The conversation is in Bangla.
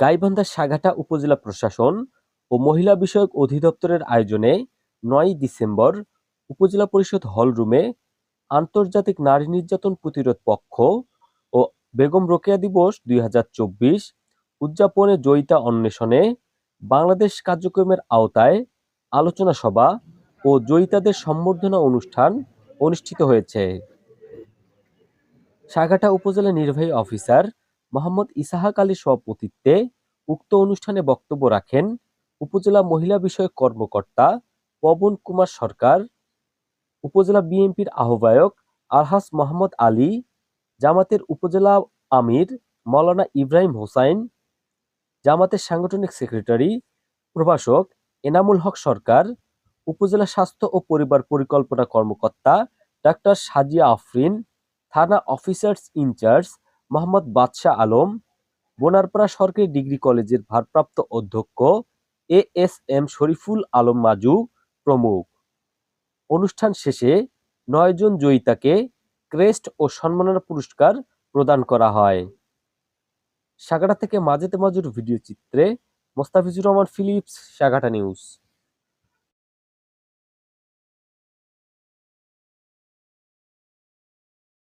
গাইবান্ধার সাঘাটা উপজেলা প্রশাসন ও মহিলা বিষয়ক অধিদপ্তরের আয়োজনে নয় ডিসেম্বর উপজেলা পরিষদ হল রুমে আন্তর্জাতিক নারী নির্যাতন প্রতিরোধ পক্ষ ও বেগম রোকেয়া দিবস দুই হাজার চব্বিশ উদযাপনে জয়িতা অন্বেষণে বাংলাদেশ কার্যক্রমের আওতায় আলোচনা সভা ও জয়িতাদের সম্বর্ধনা অনুষ্ঠান অনুষ্ঠিত হয়েছে। সাঘাটা উপজেলা নির্বাহী অফিসার মোহাম্মদ ইসাহাক আলীর সভাপতিত্বে উক্ত অনুষ্ঠানে বক্তব্য রাখেন উপজেলা মহিলা বিষয়ক কর্মকর্তা পবন কুমার সরকার, উপজেলা বিএনপির আহ্বায়ক আলহাস মোহাম্মদ আলী, জামাতের উপজেলা আমির মাওলানা ইব্রাহিম হোসাইন, জামাতের সাংগঠনিক সেক্রেটারি প্রভাষক এনামুল হক সরকার, উপজেলা স্বাস্থ্য ও পরিবার পরিকল্পনা কর্মকর্তা ডাক্তার সাজিয়া আফরিন, থানা অফিসার্স ইনচার্জ মোহাম্মদ বাদশাহ আলম, বোনারপাড়া সরকারি ডিগ্রি কলেজের ভারপ্রাপ্ত অধ্যক্ষ A S M Shariful Alam Maju প্রমুখ। অনুষ্ঠান শেষে নয়জন জয়িতাকে ক্রেস্ট ও সম্মাননা পুরস্কার প্রদান করা হয়। সাগাটা থেকে মাজেতে মাজুর ভিডিও চিত্রে মোস্তাফিজুর রহমান ফিলিপস, সাগাটা নিউজ।